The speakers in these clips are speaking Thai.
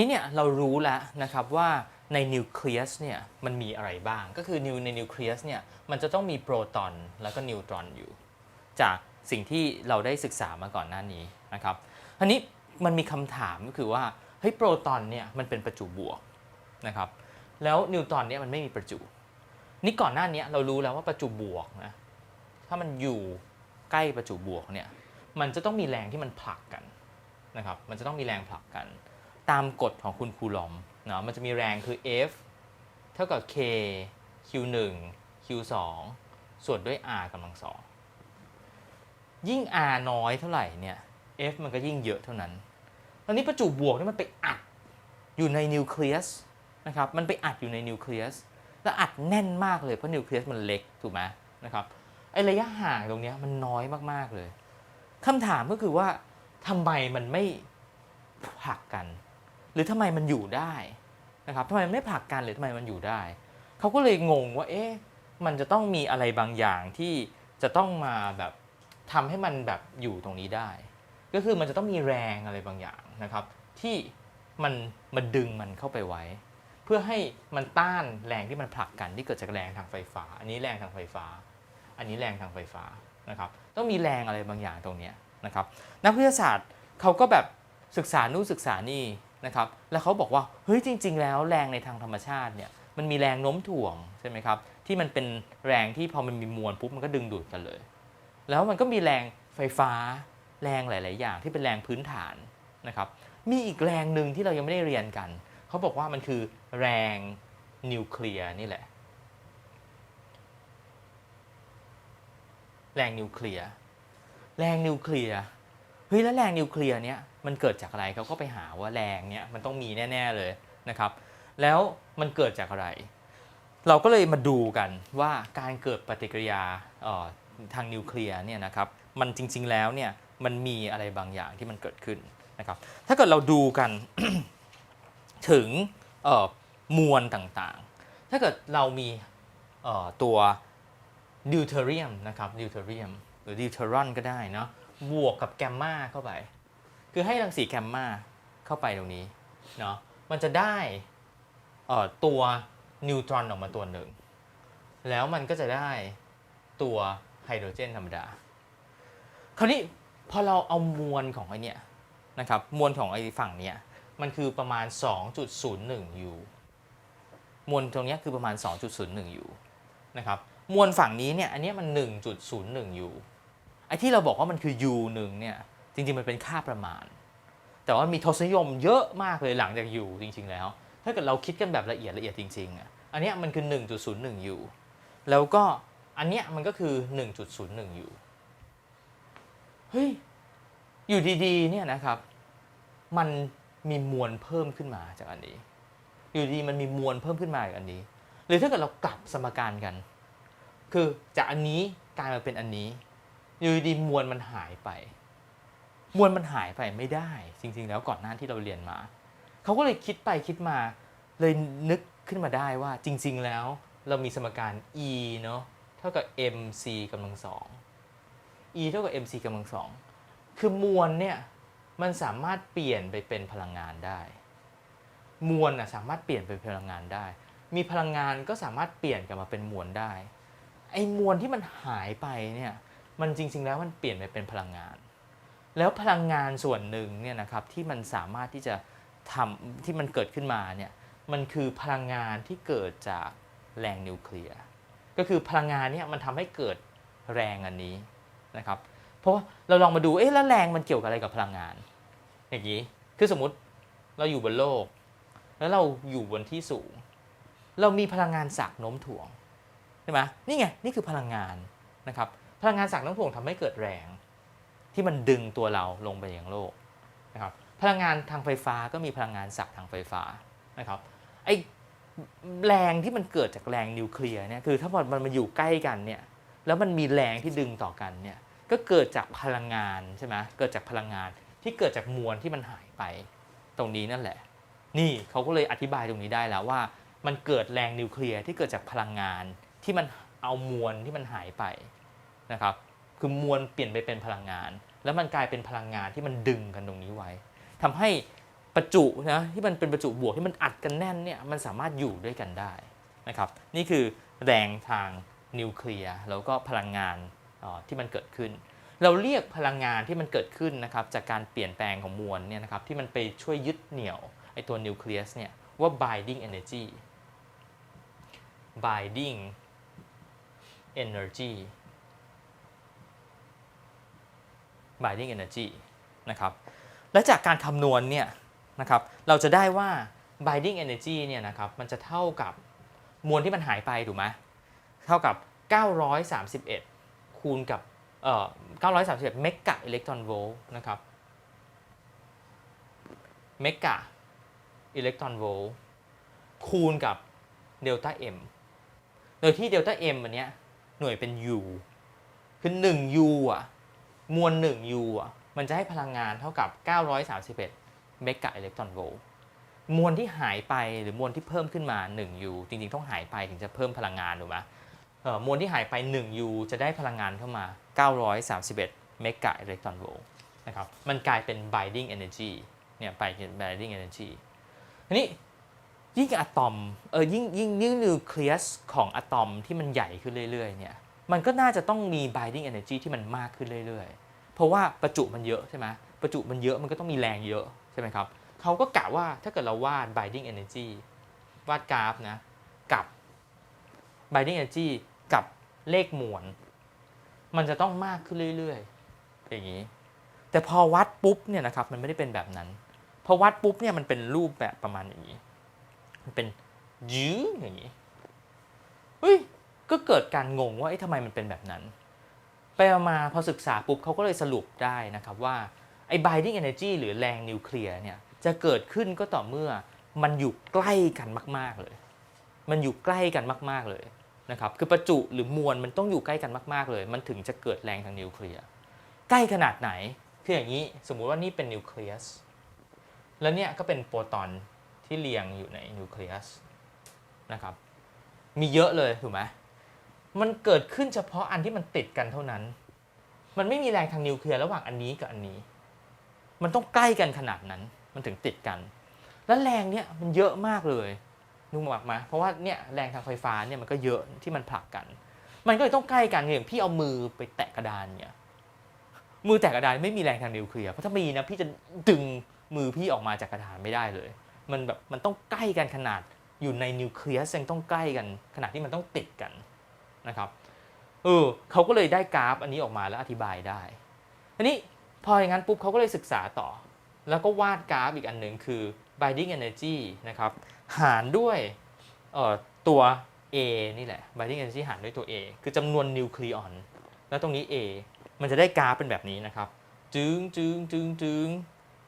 นี้เนี่ยเรารู้แล้วนะครับว่าในนิวเคลียสเนี่ยมันมีอะไรบ้าง ก็คือนิวในนิวเคลียสเนี่ยมันจะต้องมีโปรตอนแล้วก็นิวตรอนอยู่ จากสิ่งที่เราได้ศึกษามาก่อนหน้านี้นะครับอันนี้มันมีคำถามก็คือว่าเฮ้ยโปรตอนเนี่ยมันเป็นประจุบวกนะครับแล้วนิวตรอนเนี่ยมันไม่มีประจุ นี่ก่อนหน้านี้เรารู้แล้วว่าประจุบวกนะถ้ามันอยู่ใกล้ประจุบวกเนี่ยมันจะต้องมีแรงที่มันผลักกันนะครับมันจะต้องมีแรงผลักกัน ตามกฎของคุณคูลอมเนาะมันจะมีแรงคือ F เท่ากับ K Q1 Q2 ส่วนด้วย R กำลังสองยิ่ง R น้อยเท่าไหร่เนี่ย F มันก็ยิ่งเยอะเท่านั้นตอนนี้ประจุบวกนี่มันไปอัดอยู่ในนิวเคลียสนะครับ มันไปอัดอยู่ในนิวเคลียส แล้วอัดแน่นมากเลยเพราะนิวเคลียสมันเล็กถูกไหมนะครับ ไอระยะห่างตรงนี้มันน้อยมากๆเลยคำถามก็คือว่าทำไมมันไม่ผลักกัน หรือทำไมมันอยู่ได้นะครับทำไมมันไม่ผลักกันหรือทำไมมันอยู่ได้ เขาก็เลยงงว่าเอ๊ะมันจะต้องมีอะไรบางอย่างที่จะต้องมาแบบทำให้มันแบบอยู่ตรงนี้ได้ ก็คือมันจะต้องมีแรงอะไรบางอย่างนะครับ ที่มันมันดึงมันเข้าไปไว้ เพื่อให้มันต้านแรงที่มันผลักกันที่เกิดจากแรงทางไฟฟ้า อันนี้แรงทางไฟฟ้า อันนี้แรงทางไฟฟ้านะครับ ต้องมีแรงอะไรบางอย่างตรงนี้นะครับ นักวิทยาศาสตร์เขาก็แบบศึกษานู่นศึกษานี่ นะครับแล้วเขาบอกว่าเฮ้ยจริง ๆ แล้วแรงในทางธรรมชาติเนี่ยมันมีแรงโน้มถ่วงใช่ไหมครับที่มันเป็นแรงที่พอมันมีมวลปุ๊บมันก็ดึงดูดกันเลย แล้วมันก็มีแรงไฟฟ้าแรงหลาย ๆ อย่างที่เป็นแรงพื้นฐานนะครับมีอีกแรงหนึ่งที่เรายังไม่ได้เรียนกัน เขาบอกว่ามันคือแรงนิวเคลียร์นี่แหละ แรงนิวเคลียร์แรงนิวเคลียร์เฮ้ยแล้วแรงนิวเคลียร์เนี้ย มันเกิดจากอะไรเขาก็ไปหาว่าแรงเนี้ยมันต้องมีแน่ๆเลยนะครับ แล้วมันเกิดจากอะไร เราก็เลยมาดูกันว่าการเกิดปฏิกิริยาออทางนิวเคลียร์เนี่ยนะครับมันจริงๆแล้วเนี่ยมันมีอะไรบางอย่างที่มันเกิดขึ้นนะครับ ถ้าเกิดเราดูกันถึงมวลต่างๆ ถ้าเกิดเรามีตัวดิวเทอเรียมนะครับดิวเทอเรียมหรือดิวเทอรอนก็ได้เนาะบวกกับแกมมาเข้าไป คือให้รังสีแกมมาเข้าไปตรงนี้เนาะมันจะได้ตัวนิวตรอนออกมาตัวหนึ่ง แล้วมันก็จะได้ตัวไฮโดรเจนธรรมดา คราวนี้พอเราเอามวลของไอเนี่ยนะครับมวลของไอฝั่งเนี้ยมันคือประมาณ 2.01 U มวลตรงเนี้ยคือประมาณ 2.01 U นะครับมวลฝั่งนี้เนี่ยอันเนี้ยมัน 1.01 U ไอที่เราบอกว่ามันคือ U หนึ่งเนี่ย จริงๆมันเป็นค่าประมาณ แต่ว่ามีทศนิยมเยอะมากเลยหลังจาก U จริง ๆ แล้ว ถ้าเกิดเราคิดกันแบบละเอียดละเอียดจริงๆอะอันนี้มันคือ 1.01 U แล้วก็อันเนี้ยมันก็คือ 1.01 U เฮ้ย อยู่ดีๆ เนี่ยนะครับ มันมีมวลเพิ่มขึ้นมาจากอันนี้ อยู่ดีมันมีมวลเพิ่มขึ้นมาจากอันนี้ หรือถ้าเกิดเรากลับสมการกัน คือจากอันนี้กลายมาเป็นอันนี้ อยู่ดีๆมวลมันหายไป มวลมันหายไปไม่ได้ จริง ๆ แล้วก่อนหน้าที่เราเรียนมา เขาก็เลยคิดไปคิดมา เลยนึกขึ้นมาได้ว่าจริง ๆ แล้วเรามีสมการ e เนาะเท่ากับ mc กำลังสอง e เท่ากับ mc กำลังสองคือมวลเนี่ยมันสามารถเปลี่ยนไปเป็นพลังงานได้ มวลน่ะสามารถเปลี่ยนเป็นพลังงานได้ มีพลังงานก็สามารถเปลี่ยนกลับมาเป็นมวลได้ ไอ้มวลที่มันหายไปเนี่ยมันจริง ๆ แล้วมันเปลี่ยนไปเป็นพลังงาน แล้วพลังงานส่วนหนึ่งเนี่ยนะครับที่มันสามารถที่จะทำที่มันเกิดขึ้นมาเนี่ยมันคือพลังงานที่เกิดจากแรงนิวเคลียร์ก็คือพลังงานเนี่ยมันทำให้เกิดแรงอันนี้นะครับ เพราะเราลองมาดูเอ๊ะแล้วแรงมันเกี่ยวกับอะไรกับพลังงาน อย่างนี้คือสมมติเราอยู่บนโลก แล้วเราอยู่บนที่สูง เรามีพลังงานสักโน้มถ่วงใช่ไหมนี่ไงนี่คือพลังงานนะครับพลังงานสักโน้มถ่วงทำให้เกิดแรง ที่มันดึงตัวเราลงไปอย่างโลกนะครับพลังงานทางไฟฟ้าก็มีพลังงานสักทางไฟฟ้านะครับไอแรงที่มันเกิดจากแรงนิวเคลียร์เนี่ยคือถ้ามันมาอยู่ใกล้กันเนี่ยแล้วมันมีแรงที่ดึงต่อกันเนี่ยก็เกิดจากพลังงานใช่ไหมเกิดจากพลังงานที่เกิดจากมวลที่มันหายไปตรงนี้นั่นแหละ นี่เขาก็เลยอธิบายตรงนี้ได้แล้วว่า มันเกิดแรงนิวเคลียร์ที่เกิดจากพลังงานที่มันเอามวลที่มันหายไปนะครับ คือมวลเปลี่ยนไปเป็นพลังงาน แล้วมันกลายเป็นพลังงานที่มันดึงกันตรงนี้ไว้ทำให้ประจุนะที่มันเป็นประจุบวกที่มันอัดกันแน่นเนี่ยมันสามารถอยู่ด้วยกันได้นะครับ นี่คือแรงทางนิวเคลียร์แล้วก็พลังงานออที่มันเกิดขึ้น เราเรียกพลังงานที่มันเกิดขึ้นนะครับจากการเปลี่ยนแปลงของมวลเนี่ยนะครับที่มันไปช่วยยึดเหนี่ยวไอตัวนิวเคลียสเนี่ยว่า binding energy binding energy binding energy นะครับและจากการคำนวณเนี่ยนะครับเราจะได้ว่า binding energy เนี่ยนะครับมันจะเท่ากับมวลที่มันหายไปถูกไหมเท่ากับ 931 คูณกับเอ่อ931เมกะอิเล็กตรอนโวลต์นะครับเมกะอิเล็กตรอนโวลต์คูณกับเดลต้า m โดยที่เดลต้า m อันเนี้ยหน่วยเป็น u คือ 1 u อะ มวล1 u อะมันจะให้พลังงานเท่ากับ 931 เมกะอิเล็กตรอนโวลต์มวลที่หายไปหรือมวลที่เพิ่มขึ้นมา1 u จริงๆ ต้องหายไปถึงจะเพิ่มพลังงานถูกไหมเออมวลที่หายไป1 u จะได้พลังงานเข้ามา 931 เมกะอิเล็กตรอนโวลต์นะครับมันกลายเป็น binding energy เนี่ยไปเป็น binding energy ทีนี้ยิ่งอะตอมเออยิ่งยิ่งยิ่งนิวเคลียสของอะตอมที่มันใหญ่ขึ้นเรื่อยๆเนี่ยมันก็น่าจะต้องมี binding energy ที่มันมากขึ้นเรื่อยๆ เพราะว่าประจุมันเยอะใช่ไหมประจุมันเยอะมันก็ต้องมีแรงเยอะใช่ไหมครับเขาก็กะว่าถ้าเกิดเราวาด binding energy วาดกราฟนะกับ binding energy กับเลขมวลมันจะต้องมากขึ้นเรื่อยๆ อย่างนี้ แต่พอวัดปุ๊บเนี่ยนะครับมันไม่ได้เป็นแบบนั้น พอวัดปุ๊บเนี่ยมันเป็นรูปแบบประมาณอย่างนี้ มันเป็นยื้ออย่างนี้เฮ้ยก็เกิดการงงว่าเอ๊ะทำไมมันเป็นแบบนั้น ไปมาพอศึกษาปุ๊บเขาก็เลยสรุปได้นะครับว่าไอ้ binding energy หรือแรงนิวเคลียร์เนี่ยจะเกิดขึ้นก็ต่อเมื่อมันอยู่ใกล้กันมาก ๆเลย มันอยู่ใกล้กันมาก ๆเลยนะครับคือประจุหรือมวลมันต้องอยู่ใกล้กันมาก ๆเลย มันถึงจะเกิดแรงทางนิวเคลียร์ใกล้ขนาดไหนคืออย่างนี้สมมุติว่านี่เป็นนิวเคลียสแล้วเนี่ยก็เป็นโปรตอนที่เรียงอยู่ในนิวเคลียสนะครับมีเยอะเลยถูกไหม มันเกิดขึ้นเฉพาะอันที่มันติดกันเท่านั้น มันไม่มีแรงทางนิวเคลียร์ระหว่างอันนี้กับอันนี้ มันต้องใกล้กันขนาดนั้น มันถึงติดกัน แล้วแรงเนี่ยมันเยอะมากเลยนึกออกไหมเพราะว่าเนี่ยแรงทางไฟฟ้าเนี่ยมันก็เยอะที่มันผลักกัน มันก็เลยต้องใกล้กันอย่างพี่เอามือไปแตะกระดานเนี่ย มือแตะกระดานไม่มีแรงทางนิวเคลียร์ เพราะถ้ามีนะพี่จะดึงมือพี่ออกมาจากกระดานไม่ได้เลย มันแบบมันต้องใกล้กันขนาดอยู่ในนิวเคลียสยังต้องใกล้กันขนาดที่มันต้องติดกัน นะครับเออเขาก็เลยได้กราฟอันนี้ออกมาแล้วอธิบายได้อันนี้พออย่างนั้นปุ๊บเขาก็เลยศึกษาต่อ แล้วก็วาดกราฟอีกอันหนึ่งคือ binding energy นะครับหารด้วยออตัว A นี่แหละ binding energy หารด้วยตัว A คือจำนวนนิวเคลียอน แล้วตรงนี้ A มันจะได้กราฟเป็นแบบนี้นะครับ จึงจึงจึงจึง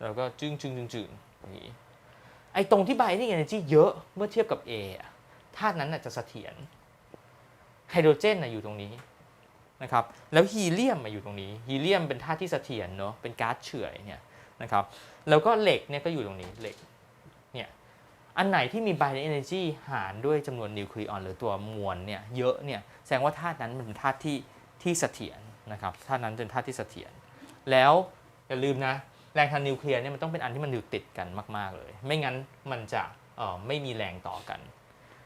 แล้วก็จึงจึงจึงจึงอย่างนี้ไอ้ตรงที่ binding energy เยอะเมื่อเทียบกับ A อะธาตุนั้นจะเสถียร ไฮโดรเจนนะอยู่ตรงนี้นะครับแล้วฮีเลียมมาอยู่ตรงนี้ฮีเลียมเป็นธาตุที่เสถียรเนาะเป็นก๊าซเฉื่อยเนี่ยนะครับแล้วก็เหล็กเนี่ยก็อยู่ตรงนี้เหล็กเนี่ยอันไหนที่มี binding energy หารด้วยจำนวนนิวเคลียออนหรือตัวมวลเนี่ยเยอะเนี่ยแสดงว่าธาตุนั้นมันเป็นธาตุที่ที่เสถียรนะครับธาตุนั้นเป็นธาตุที่เสถียรแล้วอย่าลืมนะแรงทางนิวเคลียร์เนี่ยมันต้องเป็นอันที่มันอยู่ติดกันมาก ๆเลย ไม่งั้นมันจะไม่มีแรงต่อกัน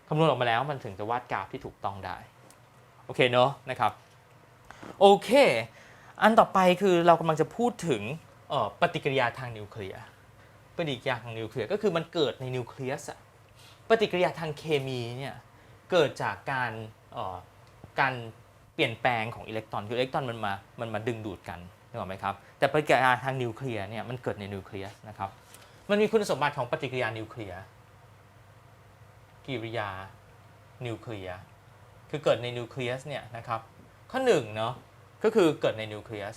คำนวณออกมาแล้วมันถึงจะวาดกราฟที่ถูกต้องได้ โอเคเนอะนะครับโอเค อันต่อไปคือเรากำลังจะพูดถึงปฏิกิริยาทางนิวเคลียร์ปฏิกิริยาทางนิวเคลียร์ก็คือมันเกิดในนิวเคลียสอะปฏิกิริยาทางเคมีเนี่ยเกิดจากการการเปลี่ยนแปลงของอิเล็กตรอนคืออิเล็กตรอนมันมามันมาดึงดูดกันนึกออกไหมครับแต่ปฏิกิริยาทางนิวเคลียร์เนี่ยมันเกิดในนิวเคลียสนะครับมันมีคุณสมบัติของปฏิกิริยานิวเคลียร์กิริยานิวเคลียร์ คือเกิดในนิวเคลียสเนี่ยนะครับ ข้อหนึ่งเนาะก็คือเกิดในนิวเคลียส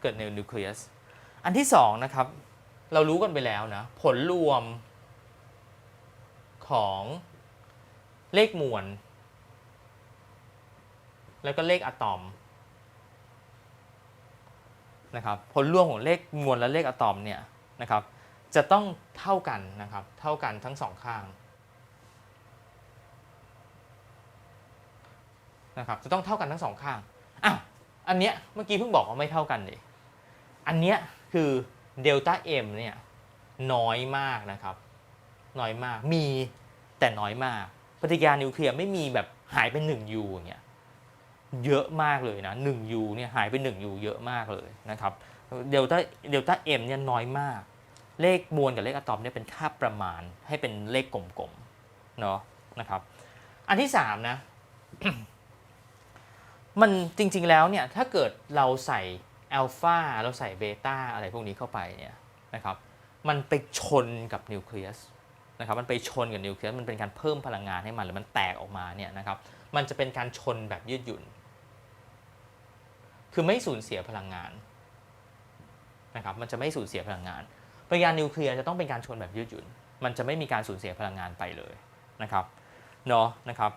เกิดในนิวเคลียสอันที่สองนะครับ เรารู้กันไปแล้วนะ ผลรวมของเลขมวล แล้วก็เลขอะตอมนะครับผลรวมของเลขมวลและเลขอะตอมเนี่ยนะครับ จะต้องเท่ากันนะครับ เท่ากันทั้งสองข้างนะครับ จะต้องเท่ากันทั้งสองข้างอ้าวอันเนี้ยเมื่อกี้เพิ่งบอกว่าไม่เท่ากันเลยอันเนี้ยคือเดลต้าเอ็มเนี่ยน้อยมากนะครับ น้อยมากมีแต่น้อยมาก ปฏิกิริยานิวเคลียร์ไม่มีแบบหายไป1ยูอย่างเงี้ยเยอะมากเลยนะ1ยูเนี่ยหายไป1ยูเยอะมากเลยนะครับเดลต้าเดลต้าเอ็มเนี่ยน้อยมาก เลขมวลกับเลขอะตอมเนี่ยเป็นค่าประมาณให้เป็นเลขกลมๆเนาะนะครับ อันที่3นะมันจริง ๆ แล้วเนี่ยถ้าเกิดเราใส่อัลฟาเราใส่เบต้าอะไรพวกนี้เข้าไปเนี่ยนะครับ มันไปชนกับนิวเคลียสนะครับ มันไปชนกับนิวเคลียสมันเป็นการเพิ่มพลังงานให้มันหรือมันแตกออกมาเนี่ยนะครับ มันจะเป็นการชนแบบยืดหยุ่น คือไม่สูญเสียพลังงานนะครับ มันจะไม่สูญเสียพลังงาน ปฏิกิริยานิวเคลียร์จะต้องเป็นการชนแบบยืดหยุ่น มันจะไม่มีการสูญเสียพลังงานไปเลยนะครับเนาะนะครับ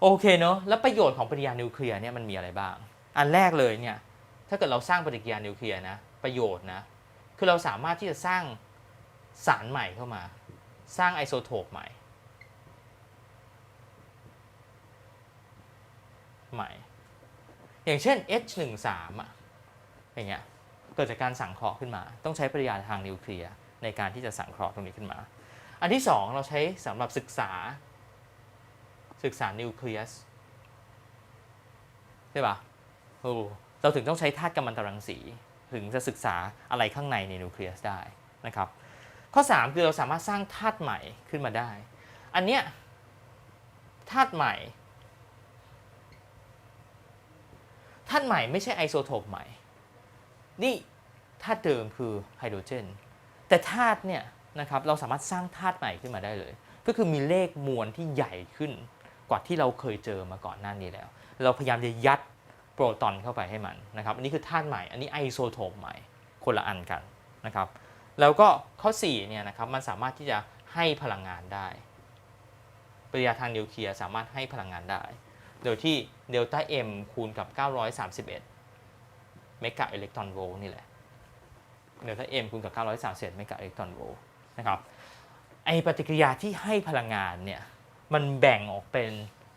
โอเคเนาะแล้วประโยชน์ของปฏิกิริยานิวเคลียร์เนี่ยมันมีอะไรบ้าง อันแรกเลยเนี่ยถ้าเกิดเราสร้างปฏิกิริยานิวเคลียร์นะประโยชน์นะคือเราสามารถที่จะสร้างสารใหม่เข้ามา สร้างไอโซโทปใหม่ใหม่ อย่างเช่น H13 อะอย่างเงี้ย เกิดจากการสังเคราะห์ขึ้นมา ต้องใช้ปฏิกิริยาทางนิวเคลียร์ในการที่จะสังเคราะห์ตรงนี้ขึ้นมา อันที่สองเราใช้สำหรับศึกษาศึกษานิวเคลียสใช่ปะโอ้เราถึงต้องใช้ธาตุกัมมันตรังสี ถึงจะศึกษาอะไรข้างในในนิวเคลียสได้นะครับ ข้อ 3 คือเราสามารถสร้างธาตุใหม่ขึ้นมาได้ อันเนี้ยธาตุใหม่ธาตุใหม่ไม่ใช่ไอโซโทปใหม่ นี่ธาตุเดิมคือไฮโดรเจน แต่ธาตุเนี่ยนะครับเราสามารถสร้างธาตุใหม่ขึ้นมาได้เลย ก็คือมีเลขมวลที่ใหญ่ขึ้นกว่าที่เราเคยเจอมาก่อนหน้านี้แล้ว เราพยายามจะยัดโปรตอนเข้าไปให้มันนะครับ อันนี้คือธาตุใหม่ อันนี้ไอโซโทปใหม่ คนละอันกันนะครับ แล้วก็ข้อ4เนี่ยนะครับมันสามารถที่จะให้พลังงานได้ปฏิกิริยาทางนิวเคลียร์สามารถให้พลังงานได้ โดยที่เดลต้า M คูณกับ 931 เมกะอิเล็กตรอนโวลต์นี่แหละเดลต้า M คูณกับ 931เมกะอิเล็กตรอนโวลต์นะครับไอปฏิกิริยาที่ให้พลังงานเนี่ยมันแบ่งออกเป็น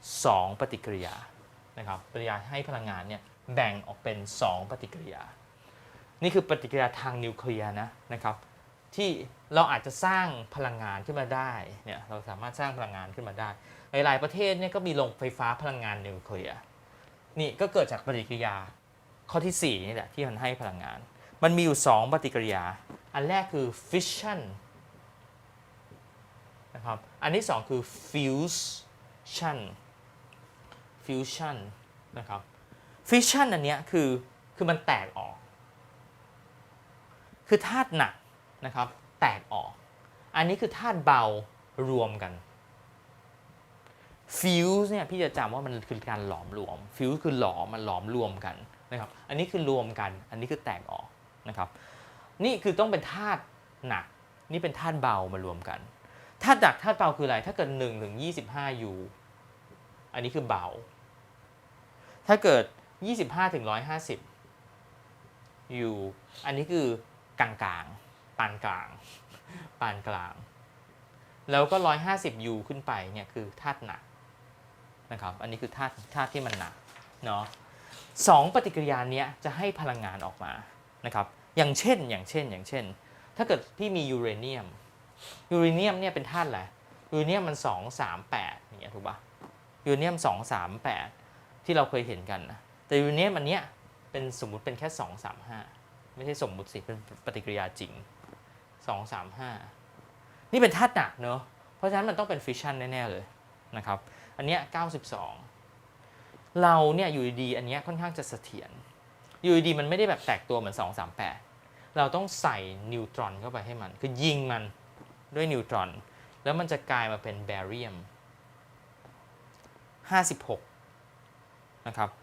2 ปฏิกิริยานะครับปฏิกิริยาให้พลังงานเนี่ยแบ่งออกเป็น 2 ปฏิกิริยา นี่คือปฏิกิริยาทางนิวเคลียร์นะนะครับที่เราอาจจะสร้างพลังงานขึ้นมาได้เนี่ยเราสามารถสร้างพลังงานขึ้นมาได้ หลาย ๆ ประเทศเนี่ยก็มีโรงไฟฟ้าพลังงานนิวเคลียร์นี่ก็เกิดจากปฏิกิริยา ข้อที่ 4 นี่แหละที่มันให้พลังงาน มันมีอยู่ 2 ปฏิกิริยา อันแรกคือ fission นะครับ อันที่ 2 คือ fusion fusion นะครับ fission อันเนี้ยคือคือมันแตกออก คือธาตุหนักนะครับแตกออก อันนี้คือธาตุเบารวมกัน fuse เนี่ยพี่จะจำว่ามันคือการหลอมรวม fuse คือหลอมมันหลอมรวมกัน นะครับ อันนี้คือรวมกัน อันนี้คือแตกออกนะครับ นี่คือต้องเป็นธาตุหนัก นี่เป็นธาตุเบามารวมกัน ธาตุหนักธาตุเบาคืออะไร ถ้าเกิด1ถึง25 U อันนี้คือเบา ถ้าเกิด 25ถึง150 U อันนี้คือกลางกลางปานกลาง ปานกลาง แล้วก็ 150 U ขึ้นไปเนี่ยคือธาตุหนักนะครับ อันนี้คือธาตุธาตุที่มันหนักเนาะ สองปฏิกิริยาเนี้ยจะให้พลังงานออกมานะครับอย่างเช่นอย่างเช่นอย่างเช่น ถ้าเกิดพี่มียูเรเนียมยูเรเนียมเนี่ยเป็นธาตุอะไรยูเรเนียมมัน 238อย่างเงี้ยถูกปะยูเรเนียม 238 ที่เราเคยเห็นกันนะแต่ยูเรเนียมอันเนี้ยเป็นสมมุติเป็นแค่ 235 ไม่ใช่สมมุติสิเป็นปฏิกิริยาจริง 235 นี่เป็นธาตุหนักเนอะเพราะฉะนั้นมันต้องเป็นฟิชชันแน่ ๆ เลยนะครับ อันเนี้ย92 เราเนี่ยอยู่ดีอันนี้ค่อนข้างจะเสถียรอยู่ดีมันไม่ได้แบบแตกตัวเหมือน 238 เราต้องใส่นิวตรอนเข้าไปให้มัน คือยิงมันด้วยนิวตรอน แล้วมันจะกลายมาเป็นแบเรียม 56 นะครับ 191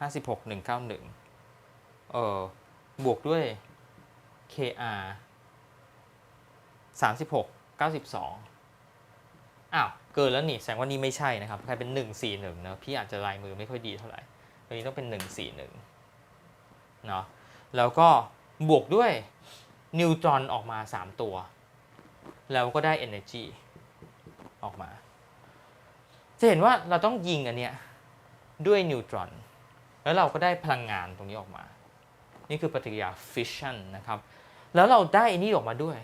56 191 เออบวกด้วย KR 36 92 อ้าว เกินแล้วนี่แสดงว่านี่ไม่ใช่นะครับใครเป็น 141นะพี่อาจจะลายมือไม่ค่อยดีเท่าไหร่ตัวนี้ต้องเป็น 141เนาะแล้วก็บวกด้วยนิวตรอนออกมา 3 ตัว แล้วก็ได้ energy ออกมา จะเห็นว่าเราต้องยิงอันเนี้ยด้วยนิวตรอน แล้วเราก็ได้พลังงานตรงนี้ออกมา นี่คือปฏิกิริยา fission นะครับ แล้วเราได้อันนี้ออกมาด้วย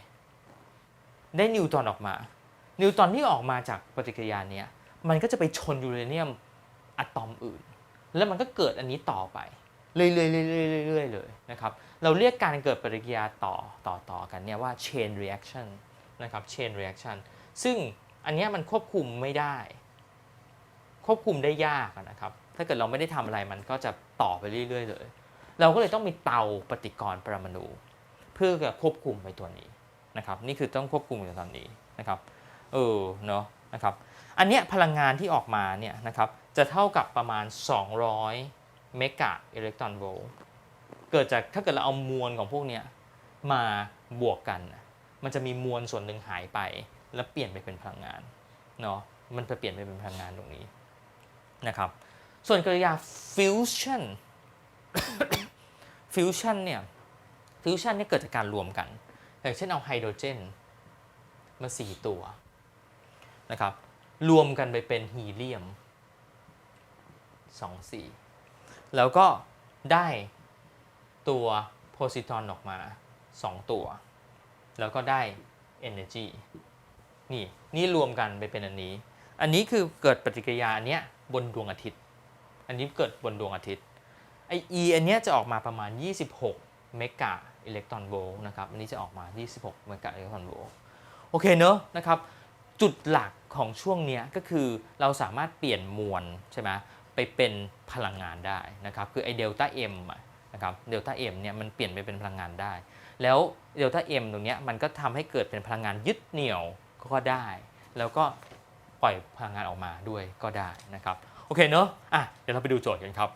ได้นิวตรอนออกมา นิวตรอนที่ออกมาจากปฏิกิริยาเนี้ยมันก็จะไปชนยูเรเนียมอะตอมอื่น แล้วมันก็เกิดอันนี้ต่อไป เรื่อยๆเรื่อยๆเลยนะครับเราเรียกการเกิดปฏิกิริยาต่อต่อต่อกันเนี่ยว่า chain reaction นะครับ chain reaction ซึ่งอันนี้มันควบคุมไม่ได้ ควบคุมได้ยากนะครับ ถ้าเกิดเราไม่ได้ทำอะไรมันก็จะต่อไปเรื่อยๆเลย เราก็เลยต้องมีเตาปฏิกรณ์ปรมาณูเพื่อควบคุมไปตัวนี้นะครับ นี่คือต้องควบคุมในตอนนี้นะครับ เออเนาะนะครับอันเนี้ยพลังงานที่ออกมาเนี่ยนะครับจะเท่ากับประมาณ 200 เมกะอิเล็กตรอนโวลต์เกิดจากถ้าเกิดเราเอามวลของพวกเนี้ยมาบวกกัน มันจะมีมวลส่วนหนึ่งหายไป แล้วเปลี่ยนไปเป็นพลังงานเนาะมันจะเปลี่ยนไปเป็นพลังงานตรงนี้นะครับส่วนกริยา fusion fusion เนี่ย fusion เนี่ยเกิดจากการรวมกันอย่างเช่นเอาไฮโดรเจนมาสี่ตัว นะครับ รวมกันไปเป็นฮีเลียม 2 สีแล้วก็ได้ตัวโพซิตรอนออกมา 2 ตัว แล้วก็ได้ energy นี่นี่รวมกันไปเป็นอันนี้ อันนี้คือเกิดปฏิกิริยาอันเนี้ยบนดวงอาทิตย์ อันนี้เกิดบนดวงอาทิตย์ไอ E อันเนี้ยจะออกมาประมาณ 26 เมกะอิเล็กตรอนโวลต์นะครับ อันนี้จะออกมา 26 เมกะอิเล็กตรอนโวลต์ โอเคเนอะนะครับ จุดหลักของช่วงนี้ก็คือเราสามารถเปลี่ยนมวลใช่ไหมไปเป็นพลังงานได้นะครับคือไอเดลต้าเอ็มนะครับเดลต้าเอ็มเนี่ยมันเปลี่ยนไปเป็นพลังงานได้ แล้วเดลต้าเอ็มตรงนี้มันก็ทำให้เกิดเป็นพลังงานยึดเหนี่ยวก็ได้ แล้วก็ปล่อยพลังงานออกมาด้วยก็ได้นะครับโอเคเนอะอะเดี๋ยวเราไปดูโจทย์กันครับ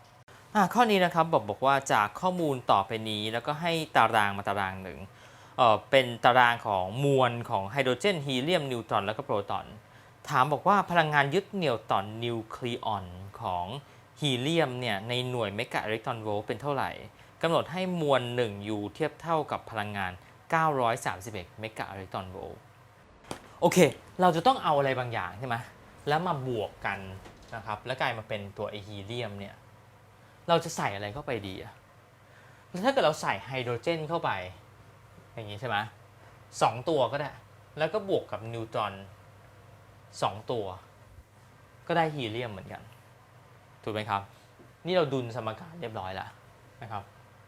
อะข้อนี้นะครับบอกบอกว่าจากข้อมูลต่อไปนี้แล้วก็ให้ตารางมาตารางหนึ่ง เป็นตารางของมวลของไฮโดรเจนฮีเลียมนิวตรอนแล้วก็โปรตอน ถามบอกว่าพลังงานยึดเหนี่ยวต่อนิวเคลียอนของฮีเลียมเนี่ยในหน่วยเมกะอิเล็กตรอนโวลต์เป็นเท่าไหร่กำหนดให้มวล1ยูเทียบเท่ากับพลังงาน 931 เมกะอิเล็กตรอนโวลต์โอเค เราจะต้องเอาอะไรบางอย่างใช่ไหมแล้วมาบวกกันนะครับ แล้วกลายมาเป็นตัวไอฮีเลียมเนี่ย เราจะใส่อะไรเข้าไปดีอะถ้าเกิดเราใส่ไฮโดรเจนเข้าไป อย่างนี้ใช่ไหมสองตัวก็ได้ แล้วก็บวกกับนิวตรอนสองตัว ก็ได้ฮีเลียมเหมือนกัน ถูกไหมครับ นี่เราดุลสมการเรียบร้อยแล้วนะครับ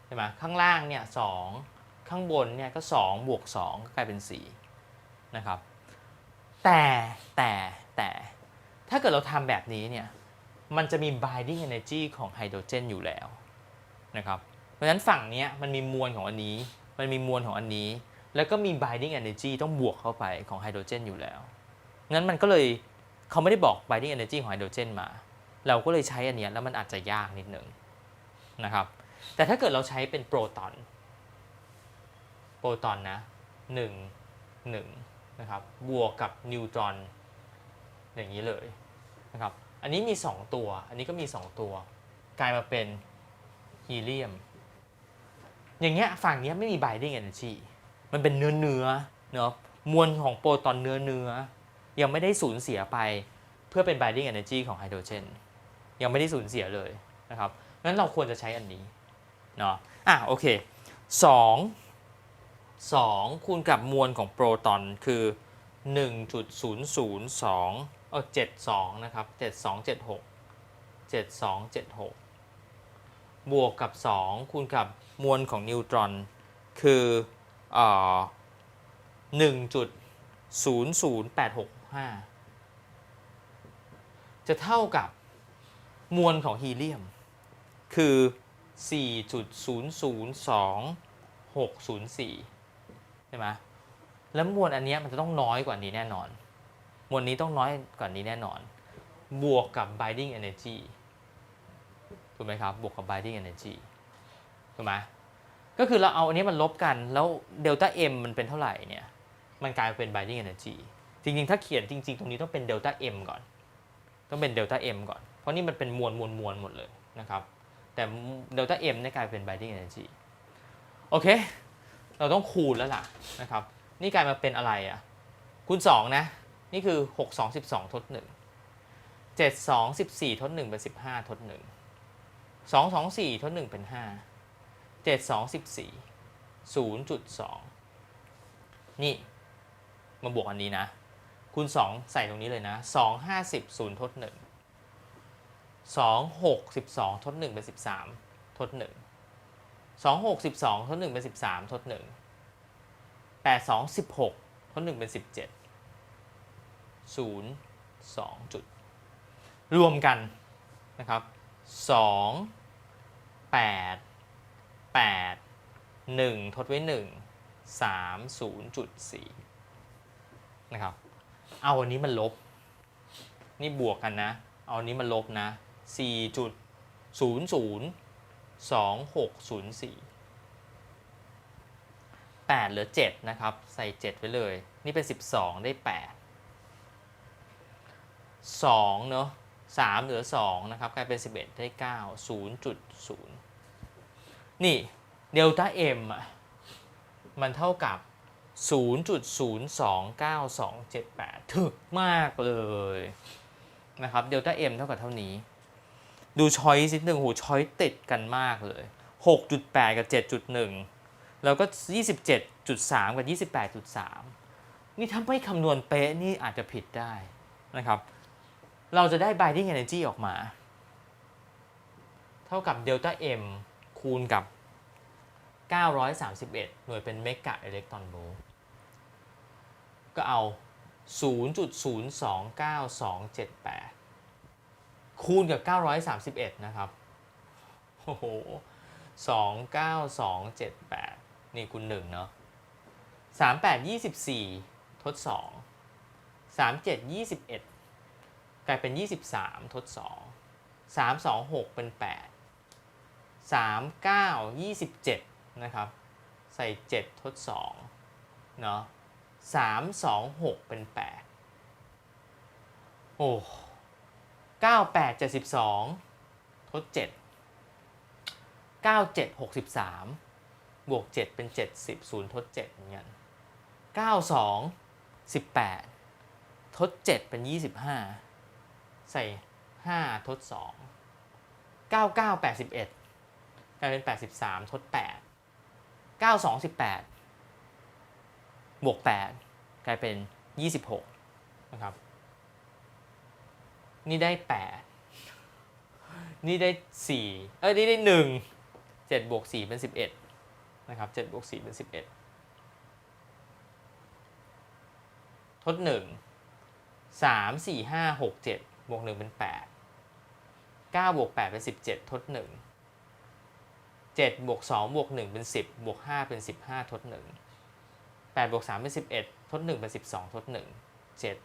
ใช่ไหมข้างล่างเนี่ยสองข้างบนเนี่ยก็สองบวกสองก็กลายเป็นสี่นะครับ แต่แต่แต่ถ้าเกิดเราทำแบบนี้เนี่ยมันจะมี binding energy ของไฮโดรเจนอยู่แล้วนะครับ เพราะฉะนั้นฝั่งเนี้ยมันมีมวลของอันนี้ มันมีมวลของอันนี้ แล้วก็มี binding energy ต้องบวกเข้าไปของไฮโดรเจนอยู่แล้ว งั้นมันก็เลยเขาไม่ได้บอก binding energy ของไฮโดรเจนมา เราก็เลยใช้อันนี้แล้วมันอาจจะยากนิดหนึ่งนะครับ แต่ถ้าเกิดเราใช้เป็นโปรตอน โปรตอนนะหนึ่งหนึ่งนะครับ บวกกับนิวตรอนอย่างนี้เลยนะครับ อันนี้มี 2 ตัว อันนี้ก็มี 2 ตัว กลายมาเป็นฮีเลียม อย่างเงี้ยฝั่งเนี้ยไม่มี binding energy มันเป็นเนื้อเนื้อเนาะมวลของโปรตอนเนื้อเนื้อยังไม่ได้สูญเสียไปเพื่อเป็น binding energy ของไฮโดรเจนยังไม่ได้สูญเสียเลยนะครับงั้นเราควรจะใช้อันนี้เนาะอะโอเค2 2คูณกับมวลของโปรตอนคือ 1.002เออ72 นะครับ 7276 7276 บวกกับ 2 คูณกับ มวลของนิวตรอน คืออ่อ1.00865จะเท่ากับมวลของฮีเลียม คือ 4.002604 ใช่ไหมแล้วมวลอันนี้มันจะต้องน้อยกว่านี้แน่นอน มวลนี้ต้องน้อยกว่านี้แน่นอน บวกกับ binding energy ถูกไหมครับ บวกกับ binding energy ถูกไหมก็คือเราเอาอันนี้มันลบกันแล้วเดลต้า m มันเป็นเท่าไหร่เนี่ย มันกลายเป็น binding energy จริงๆ ถ้าเขียนจริง ๆ ตรงนี้ต้องเป็นเดลต้า m ก่อน ต้องเป็นเดลต้า m ก่อน เพราะนี่มันเป็นมวลมวลมวลหมดเลยนะครับ แต่เดลต้า m เนี่ยกลายเป็น binding energy โอเค เราต้องคูณแล้วล่ะนะครับ นี่กลายมาเป็นอะไรอะ คูณ 2 นะ นี่คือ 6 2 12 ทด 1 7 2 14 ทด 1 เป็น 15 ทด1สองสองสี่ทดหนึ่งเป็นห้า เจ็ดสองสิบสี่ศูนย์จุดสองนี่มาบวกอันนี้นะ คูณสองใส่ตรงนี้เลยนะสองห้าสิบศูนย์ทดหนึ่งสองหกสิบสองทดหนึ่งเป็นสิบสามทดหนึ่งสองหกสิบสองทดหนึ่งเป็นสิบสามทดหนึ่งแปดสองสิบหกทดหนึ่งเป็นสิบเจ็ดศูนย์สองจุด รวมกันนะครับสองแปด แปดหนึ่งทดไว้หนึ่งสามศูนย์จุดสี่นะครับ เอาอันนี้มันลบ นี่บวกกันนะ เอาอันนี้มันลบนะสี่จุดศูนย์ศูนย์สองหกศูนย์สี่แปดเหลือเจ็ดนะครับ ใส่เจ็ดไว้เลย นี่เป็นสิบสองได้แปดสองเนอะสามเหลือสองนะครับ กลายเป็นสิบเอ็ดได้เก้าศู นี่เดลต้าเอ็มอะมันเท่ากับ 0.029278 ถึกมากเลยนะครับเดลต้าเอ็มเท่ากับเท่านี้ ดูช้อยสิหนึ่งหูช้อยติดกันมากเลย 6.8 กับ 7.1 แล้วก็ 27.3 กับ 28.3 นี่ถ้าไม่คำนวณเป๊ะนี่อาจจะผิดได้นะครับ เราจะได้ binding energy ออกมา เท่ากับ delta m คูณกับ 931 หน่วยเป็นเมกะอิเล็กตรอนโวลต์ก็เอา 0.029278 คูณกับ 931 นะครับ โอ้โห 29278 นี่คูณ1เนาะ38 24 ทด 2 37 21 กลายเป็น 23 ทด 2 3 2 6 เป็น 8 3 9 27 นะครับ ใส่ 7 ทด 2 เนาะ3 2 6 เป็น 8 โอ้9 8 72 ทด 7 9 7 63 บวก 7 เป็น 70 0 ทด 7 เหมือนกัน9 2 18 ทด 7 เป็น 25 ใส่ 5 ทด 2 99 81 ลายเป็น 83 ทด 8 92 18 บวก 8 กลายเป็น 26 นะครับ นี่ได้ 8 นี่ได้ 4 เอ้ย นี่ได้ 1 7บวก4เป็น 11 นะครับ7บวก4เป็น 11 ทด 1 3 4 5 6 7บวก 1 เป็น 8 9บวก8เป็น 17 ทด 1 7บวก2บวก1เป็น10บวก5เป็น 15 ทด 1 8บวก3เป็น 11 ทด 1 เป็น 12 ทด 1 7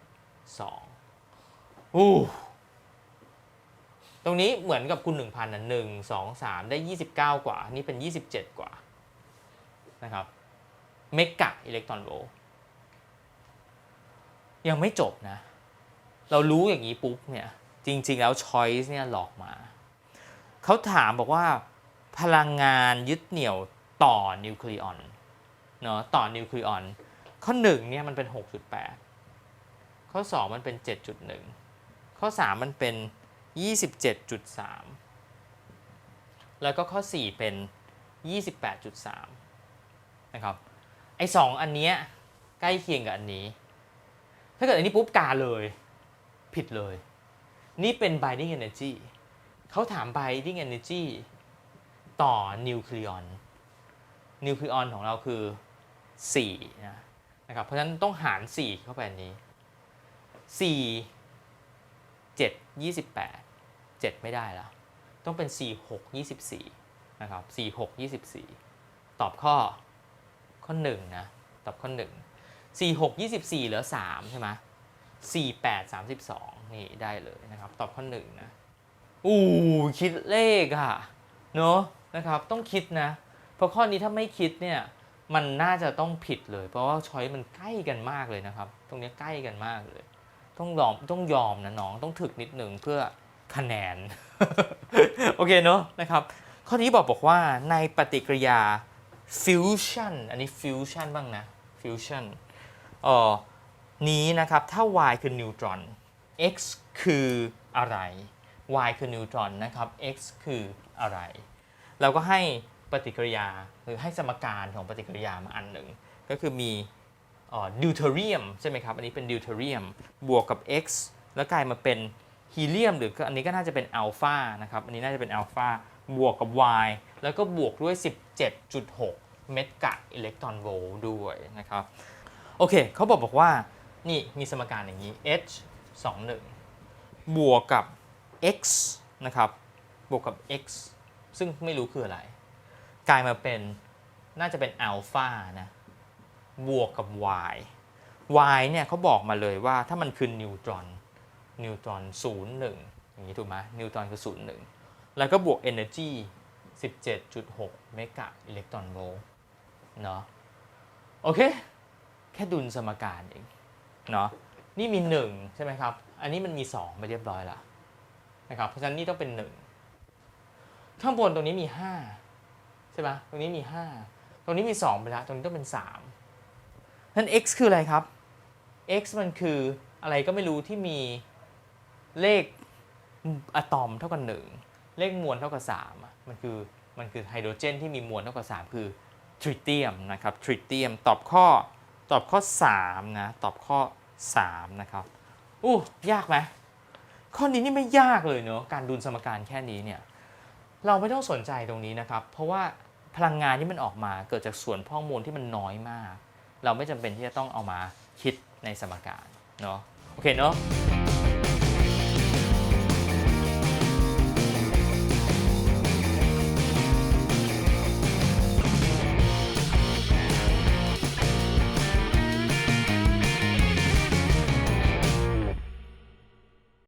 2อู้ตรงนี้เหมือนกับคูณ1,000นะ1 2 3 ได้ 29 กว่า นี่เป็น 27 กว่านะครับเมกะอิเล็กตรอนโวลต์ยังไม่จบนะ เรารู้อย่างนี้ปุ๊บเนี่ย จริง ๆ แล้ว choice เนี่ยหลอกมา เขาถามบอกว่า พลังงานยึดเหนี่ยวต่อนิวเคลียอนเนาะต่อนิวเคลียอน ข้อ1เนี่ยมันเป็น 6.8 ข้อ 2 มันเป็น 7.1 ข้อ 3 มันเป็น 27.3 แล้วก็ข้อ 4 เป็น 28.3 นะครับ ไอ้สองอันเนี้ยใกล้เคียงกับอันนี้ ถ้าเกิดอันนี้ปุ๊บกาเลย ผิดเลย นี่เป็น binding energy เขาถาม binding energy ต่อนิวเคลียอน นิวเคลียอนของเราคือ4นะนะครับ เพราะฉะนั้นต้องหาร 4 เข้าไปอันนี้ 4 7 28 7 ไม่ได้แล้ว ต้องเป็น 4 6 24 นะครับ 4 6 24 ตอบข้อข้อ1นะ ตอบข้อ 1 4 6 24 เหลือ 3 ใช่ไหม4 8 32 นี่ได้เลยนะครับ ตอบข้อ 1 นะ อู้คิดเลขอะเนอะ นะครับต้องคิดนะ เพราะข้อนี้ถ้าไม่คิดเนี่ยมันน่าจะต้องผิดเลย เพราะว่าช้อยมันใกล้กันมากเลยนะครับ ตรงนี้ใกล้กันมากเลย ต้องยอมต้องยอมนะน้องต้องถึกนิดหนึ่งเพื่อคะแนน โอเคเนอะนะครับ ข้อนี้บอกบอกว่าในปฏิกิริยา fusion อันนี้ fusion บ้างนะ fusion เอ่อนี้นะครับ ถ้า y คือนิวตรอน x คืออะไร y คือนิวตรอนนะครับ x คืออะไร เราก็ให้ปฏิกิริยาหรือให้สมการของปฏิกิริยามาอันหนึ่ง ก็คือมีดิวเทอรียมใช่ไหมครับ อันนี้เป็นดิวเทอรียมบวกกับ x แล้วกลายมาเป็นฮีเลียมหรืออันนี้ก็น่าจะเป็นอัลฟานะครับ อันนี้น่าจะเป็นอัลฟาบวกกับ y แล้วก็บวกด้วย 17.6 เมกะอิเล็กตรอนโวลต์ด้วยนะครับ โอเคเขาบอกบอกว่า นี่มีสมการอย่างนี้ h 21บวกกับ x นะครับ บวกกับ x ซึ่งไม่รู้คืออะไร กลายมาเป็นน่าจะเป็นอัลฟานะบวกกับ y y เนี่ยเขาบอกมาเลยว่าถ้ามันคือนิวตรอนนิวตรอน0 1อย่างนี้ถูกไหมนิวตรอนคือ 0 1 แล้วก็บวก energy 17.6 เมกะอิเล็กตรอนโวลต์เนาะโอเค แค่ดุลสมการเองเนาะนี่มี 1 ใช่ไหมครับ อันนี้มันมี 2 ไปเรียบร้อยแล้วนะครับเพราะฉะนั้นนี่ต้องเป็น 1 ข้างบนตรงนี้มี5ใช่ไหมตรงนี้มี5ตรงนี้มี2ไปแล้วตรงนี้ต้องเป็น3นั้น x คืออะไรครับ x มันคืออะไรก็ไม่รู้ที่มีเลขอะตอมเท่ากับ1เลขมวลเท่ากับ3อะมันคือมันคือไฮโดรเจนที่มีมวลเท่ากับ3คือทริเตียมนะครับทริเตียมตอบข้อตอบข้อ3นะตอบข้อ3นะครับอู้ยากไหมข้อนี้นี่ไม่ยากเลยเนอะการดูลสมการแค่นี้เนี่ย เราไม่ต้องสนใจตรงนี้นะครับ เพราะว่าพลังงานที่มันออกมาเกิดจากส่วนพ่อมูลที่มันน้อยมาก เราไม่จำเป็นที่จะต้องเอามาคิดในสมการเนาะโอเคเนาะ